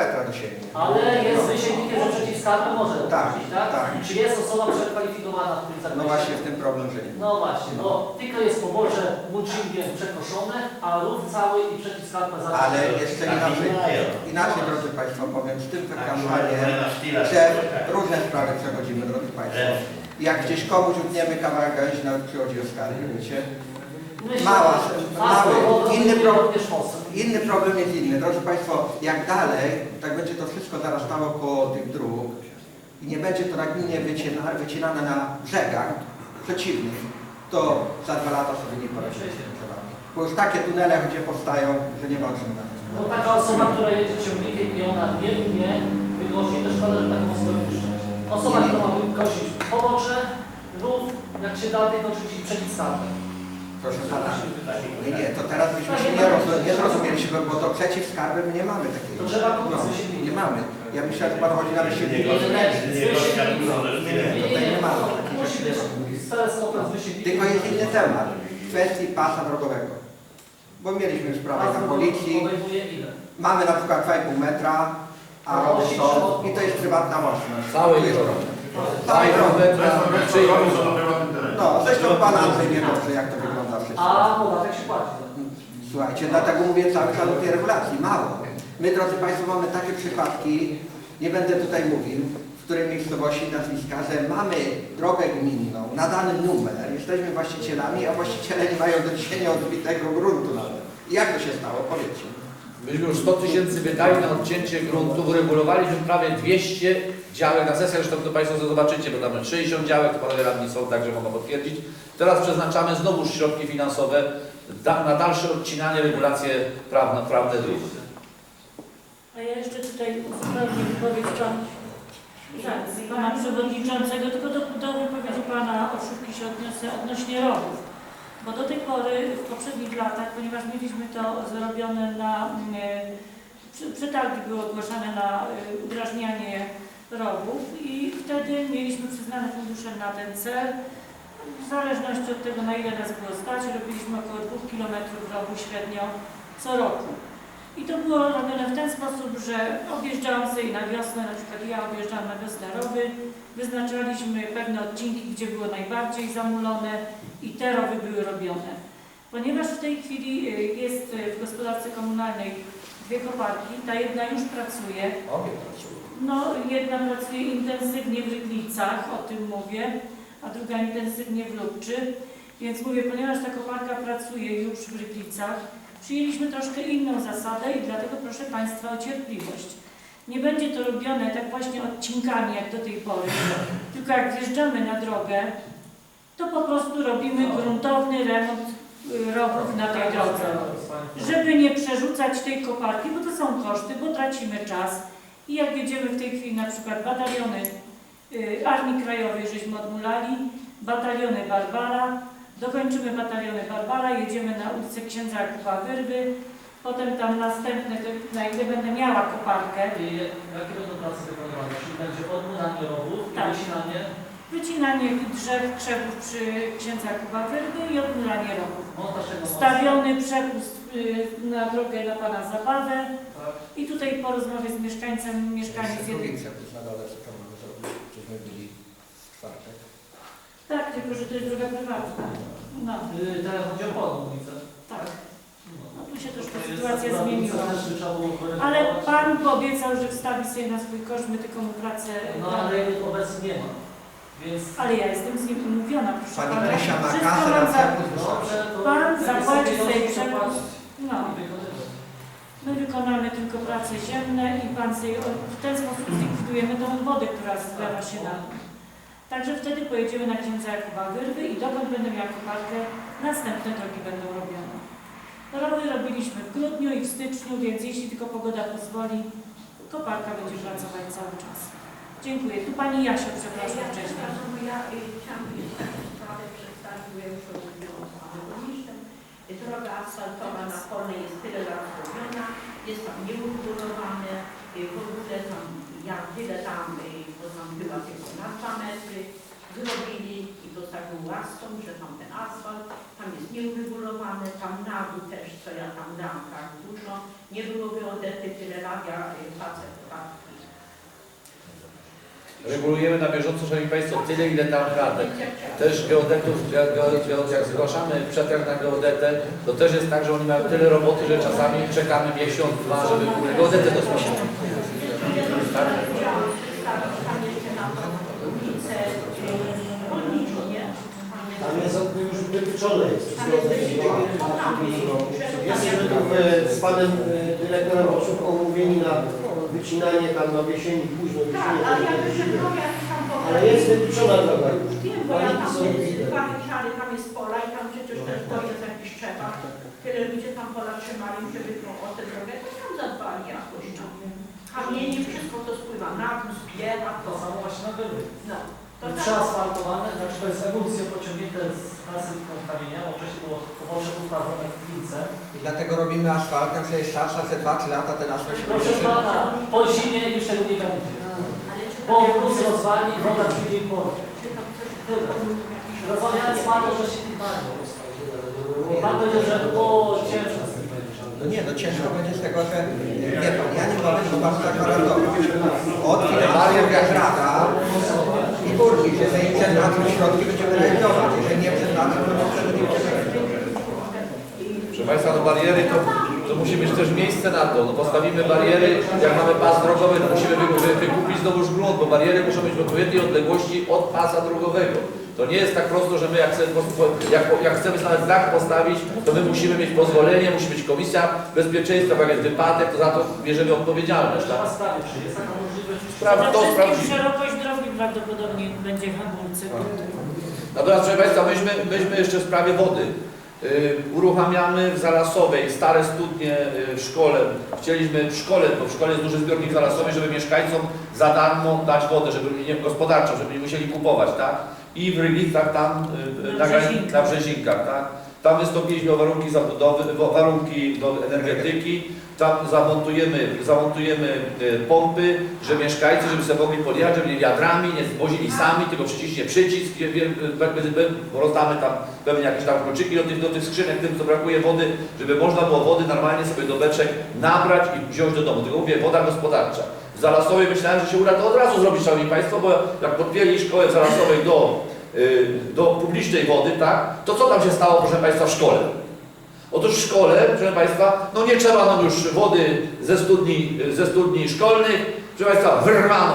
metra do siebie. Ale jest wysięgnikiem, że przeciwskarby może Tak, tak? tak. Czy jest osoba przekwalifikowana w tym zakresie? No właśnie w tym problem, że nie. No właśnie, bo tylko jest pobocze mulchingiem przekoszone, a rów cały i przeciwskarpa za Ale jeszcze inaczej, inaczej drodzy Państwo powiem, z tym wykażaniem, że różne sprawy przechodzimy, drodzy Państwo. Jak gdzieś komuś utniemy kawałek gałęzi, nawet przychodzi o skargi, wiecie? Mała, mały, inny problem. Inny problem jest inny. Drodzy Państwo, jak dalej, tak będzie to wszystko zarastało koło tych dróg i nie będzie to na gminie wycina, wycinane na brzegach przeciwnych, to za dwa lata sobie nie poradzimy. Bo już takie tunele, gdzie powstają, że nie ma o czym gadać. No taka osoba, która jedzie ciągnikiem i ona nie umie wygosi, to szkoda, że taką osobę. Osoba, która ma wykosić pobocze, rów, jak się da, to oczywiście przeciwskarpę. Proszę Pana. Nie, nie, to teraz byśmy się nie, roz, nie zrozumieliśmy, bo to przeciw skarby my nie mamy takiej. To trzeba no. Nie mamy. Ja myślę, że Pan chodzi na wysiłki. Tutaj nie mamy. Tylko jest inny temat. W kwestii pasa drogowego. Bo mieliśmy już sprawę na policji. Mamy na przykład 2,5 metra, a rowy są i to jest prywatna własność. Całej drogi. problem. Całej drogi. No, zresztą Pan Andrzej wie dobrze, jak to wygląda. A podatek się płaci. Słuchajcie, dlatego mówię cały czas o tej regulacji. Mało. My, drodzy Państwo, mamy takie przypadki, nie będę tutaj mówił, w której miejscowości nazwiska, że mamy drogę gminną, nadany numer, jesteśmy właścicielami, a właściciele nie mają do dzisiaj nieodbitego gruntu nawet. I jak to się stało? Powiedzcie. Myśmy już 100 tysięcy wydali na odcięcie gruntów, uregulowaliśmy prawie 200 działek na sesjach, zresztą to Państwo zobaczycie, bo tam 60 działek, to Panowie Radni są, także mogą potwierdzić. Teraz przeznaczamy znowu środki finansowe na dalsze odcinanie, regulacje prawne, prawne dróg. A ja jeszcze tutaj uzupełnię wypowiedź tak, pana przewodniczącego, tylko do, do wypowiedzi pana Oszówki się odniosę odnośnie rowów. Bo do tej pory, w poprzednich latach, ponieważ mieliśmy to zrobione na, mm, e, przetargi były ogłaszane na e, udrażnianie rowów i wtedy mieliśmy przyznane fundusze na ten cel. W zależności od tego, na ile nas było stać, robiliśmy około 2 km rowu średnio co roku. I to było robione w ten sposób, że objeżdżałam sobie na wiosnę, na przykład ja objeżdżałam na wiosnę rowy, wyznaczaliśmy pewne odcinki, gdzie było najbardziej zamulone i te rowy były robione. Ponieważ w tej chwili y, jest y, w gospodarce komunalnej dwie koparki, ta jedna już pracuje, Obie pracują. no jedna pracuje intensywnie w Rydlicach, o tym mówię, a druga intensywnie w Lubczy. Więc mówię, ponieważ ta koparka pracuje już w Rydlicach, przyjęliśmy troszkę inną zasadę i dlatego proszę Państwa o cierpliwość. Nie będzie to robione tak właśnie odcinkami jak do tej pory, tylko jak wjeżdżamy na drogę, to po prostu robimy gruntowny remont y, rowów na tej drodze żeby nie przerzucać tej koparki, bo to są koszty, bo tracimy czas. I jak jedziemy w tej chwili na przykład bataliony y, Armii Krajowej, żeśmy odmulali, bataliony Barbara, dokończymy bataliony Barbara, jedziemy na ulicę Księdza Jakuba Wyrwy, potem tam następne, to na ile będę miała koparkę, I jakie będą prace wykonywane? Czyli będzie odmulanie rowów i Tak. wycinanie wycinanie drzew, krzewów przy Księdza Jakuba Wyrwy i odmulanie rowów. Stawiony przepust y, na drogę na Pana Zabawę Tak. i tutaj po rozmowie z mieszkańcem, mieszkaniec drugi przepis na dole, co trzeba było zrobić, byli w czwartek. Tak, tylko że to jest droga prywatna. No, Y, Teraz chodzi o tak. No tu się To jest sytuacja zmieniła. też. Ale Pan obiecał, że wstawi sobie na swój koszt, my tylko mu pracę... No ale jej obecnie nie ma. Więc Ale ja jestem z nim umówiona, proszę Pani Pana. Krysia ma Wszystko kasę mam za... dobrze, to Pan lepiej zapłaci sobie zapłacić No, i wykonywać. my wykonamy tylko prace ziemne i Pan sobie w ten sposób zlikwidujemy tą wodę, która zlewa się na. Także wtedy pojedziemy na księdza Jakuba Wyrwy i dokąd będę miała koparkę, następne drogi będą robione. Rowy robiliśmy w grudniu i w styczniu, więc jeśli tylko pogoda pozwoli, koparka będzie pracować cały czas. Dziękuję. Tu Pani Jasio, przepraszam wcześniej. Przepraszam, bo ja y, chciałam sprawę, przedstawiłem już burmistrzem. Droga asfaltowa na Polnej jest tyle lat zrobiona, jest tam nieuregulowane, y, w ogóle tam, jak tyle tam, y, bo tam była tylko na dwa metry, zrobili i to taką łaską, że tam ten asfalt, tam jest nieuregulowany, tam tam na dół też, co ja tam dam, tak dużo. Nie było geodety, tyle rawia y, facet, tak. Regulujemy na bieżąco, Szanowni Państwo, tyle ile tam radę. Też geodetów, ge- ge- jak zgłaszamy przetarg na geodetę, to też jest tak, że oni mają tyle roboty, że czasami czekamy miesiąc, dwa, żeby w ogóle geodetę dosłownie. Tak? Chciałam przedstawić tam jeszcze na to ulicę y, Rolniczą, nie? Tam jest już wytyczone jest. Jesteśmy tu e, z panem e, dyrektorem Oczówką umówieni na wycinanie tam na jesieni, późno Tak, jesieni. ale ja tam po Ale jest wytyczona droga. Wiem, bo ja tam są dwa hektary, tam jest pola i tam przecież też to jest jakiś trzeba. Tyle ludzie tam pola trzymali, żeby to o tę drogę, to tam zadbali jakoś tam. Kamienie, wszystko to spływa na dół, zbiera To właśnie na. No, to tak. Przeasfaltowane, znaczy to jest ewolucja pociągnięte z nasypką kamienia, bo wcześniej było pobocze ustawione w lince. I dlatego robimy asfalt, na przykład starsze za 2-3 lata ten asfalt się Proszę będzie pana, po zimie już tego nie będzie. Ale czy Bo tam plus rozwali, woda przyjdzie i porwie. czy tam panem, że się nie bawią. Pan powiedział, że o, ciężko. No nie, no ciężko będzie z tego, że wie pan, ja nie mogę to bardzo zagwarantować. Od finansów jak rada i burmistrz, jeżeli przeznaczą środki, będziemy realizować. Jeżeli nie to prostu nie będziemy realizować. Proszę Państwa, no bariery to, to musi mieć też miejsce na to. No postawimy bariery, jak mamy pas drogowy, to musimy wy, wy, wykupić znowuż grunt, bo bariery muszą być w odpowiedniej odległości od pasa drogowego. To nie jest tak prosto, że my jak chcemy, jak, jak chcemy nawet znak postawić, to my musimy mieć pozwolenie, musi być komisja bezpieczeństwa, jak jest wypadek, to za to bierzemy odpowiedzialność. Tak? sprawić, czy jest taka możliwość. Spraw, Przede to drogi prawdopodobnie będzie hamulce. Natomiast proszę Państwa, myśmy, myśmy jeszcze w sprawie wody. Y, uruchamiamy w Zalasowej stare studnie y, w szkole. Chcieliśmy w szkole, bo w szkole jest duży zbiornik zalasowy, żeby mieszkańcom za darmo dać wodę, żeby nie gospodarczą, żeby nie musieli kupować, tak? I w Ryglicach tam y, Na Brzezinkach. na Brzezinkach, tak? Tam wystąpiliśmy o warunki zabudowy, wa- warunki do energetyki. Tam zamontujemy, zamontujemy y, pompy, że mieszkańcy, żeby sobie mogli podjechać, żeby nie wiadrami, nie zwozili sami, tylko przyciśnie przycisk, rozdamy tam pewnie jakieś tam kluczyki do tych, do tych skrzynek, tym co brakuje wody, żeby można było wody normalnie sobie do beczek nabrać i wziąć do domu. Tylko mówię, woda gospodarcza. W Zalasowej myślałem, że się uda to od razu zrobić, Szanowni Państwo, bo jak podpięli szkołę w Zalasowej do, y, do publicznej wody, tak, to co tam się stało, proszę Państwa, w szkole? Otóż w szkole, proszę Państwa, no nie trzeba nam już wody ze studni, ze studni szkolnych, proszę Państwa, wyrwano,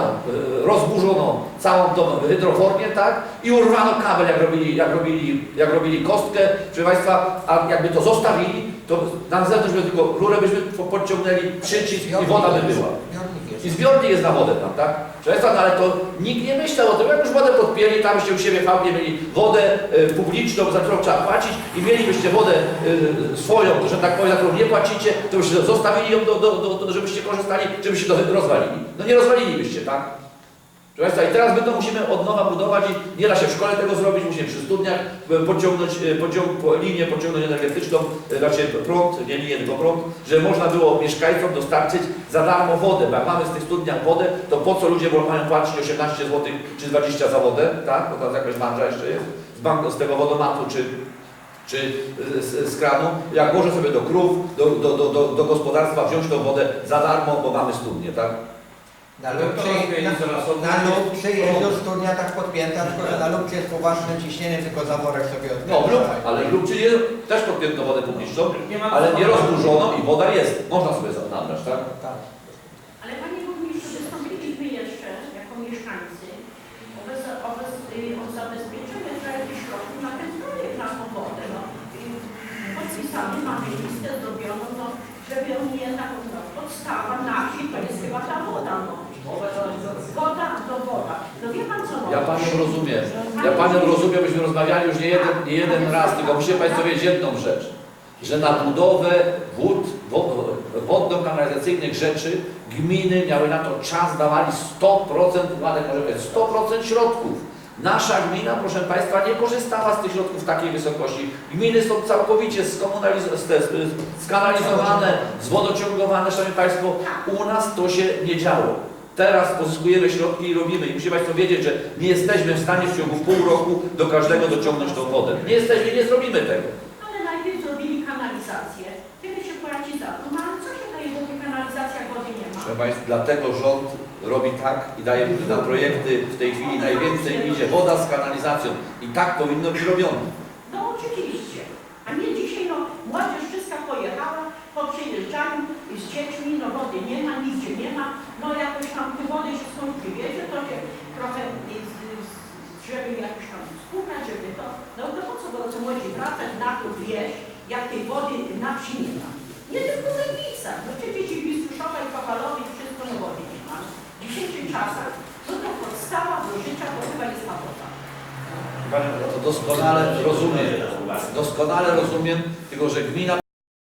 e, rozburzono całą tą hydroformię, tak? I urwano kabel, jak robili, jak robili, jak robili kostkę, proszę Państwa, a jakby to zostawili, to na zewnątrz by tylko rurę byśmy po- podciągnęli, przycisk i woda by była. I zbiornik jest na wodę tam, tak? Państwa, no ale to nikt nie myślał o tym, jak już wodę podpięli, tam byście u siebie w mieli wodę e, publiczną, za którą trzeba płacić i mielibyście wodę e, swoją, że tak powiem, za którą nie płacicie, to byście zostawili ją, do, do, do, żebyście korzystali, żebyście to rozwalili. No nie rozwalilibyście, tak? Proszę Państwa, i teraz my to musimy od nowa budować i nie da się w szkole tego zrobić, musimy przy studniach e, pociągnąć e, pociąg, po linię pociągnąć energetyczną, znaczy prąd, nie linię, tylko prąd, żeby można było mieszkańcom dostarczyć za darmo wodę, bo jak mamy z tych studniach wodę, to po co ludzie mają płacić 18 zł czy 20 za wodę, tak? Bo tam jakaś marża jeszcze jest, z, banku, z tego wodomatu czy czy z, z kranu, jak może sobie do krów, do, do, do, do, gospodarstwa wziąć tą wodę za darmo, bo mamy studnie, tak? Na Lubczy, na, na Lubczy jest do studnia tak podpięta, tylko że na Lubczy jest poważne ciśnienie, tylko zaworek sobie No, lub, odkręca. ale lub czyli też podpięto wodę publiczną, Nie ma ale nie rozburzono i woda jest. Można sobie za- nabrać, tak? Tak. Ale Panie Burmistrzu, wystąpiliśmy jeszcze jako mieszkańcy o, bez, o, bez, y, o zabezpieczenie za jakichś środków na ten projekt, na tą wodę. No. I Podpisany mamy listę zrobioną, no, żeby on jednak no, podstawa na wsi to jest chyba ta woda. No. Woda kanalizacja. Woda do woda. No wie Pan co? Ja Panią rozumiem. Myśmy rozmawiali już nie jeden, nie jeden raz, tylko musicie Państwo wiedzieć jedną rzecz, że na budowę wód, wo- wodno-kanalizacyjnych rzeczy gminy miały na to czas, dawali 100%, Władek może powiedzieć, 100% środków. Nasza gmina, proszę Państwa, nie korzystała z tych środków w takiej wysokości. Gminy są całkowicie skanalizowane, zwodociągowane, Szanowni Państwo. U nas to się nie działo. Teraz pozyskujemy środki i robimy. I musimy Państwo wiedzieć, że nie jesteśmy w stanie w ciągu pół roku do każdego dociągnąć tą wodę. Nie jesteśmy, nie zrobimy tego. Ale najpierw zrobili kanalizację. Kiedy się płaci za to? No ale co się daje, bo tej kanalizacji jak wody nie ma? Proszę Państwa, dlatego rząd robi tak i daje na projekty w tej chwili najwięcej idzie woda z kanalizacją. I tak powinno być robione. Co młodzi wracać na to wieś, jak tej wody na wsi nie ma. Nie tylko w Legnicach, no przecież i w Biskuszowa i Kowalowie wszystko no wody nie ma. W dzisiejszych czasach, no to podstawa do życia to chyba jest woda. To doskonale rozumiem, doskonale rozumiem, tylko że gmina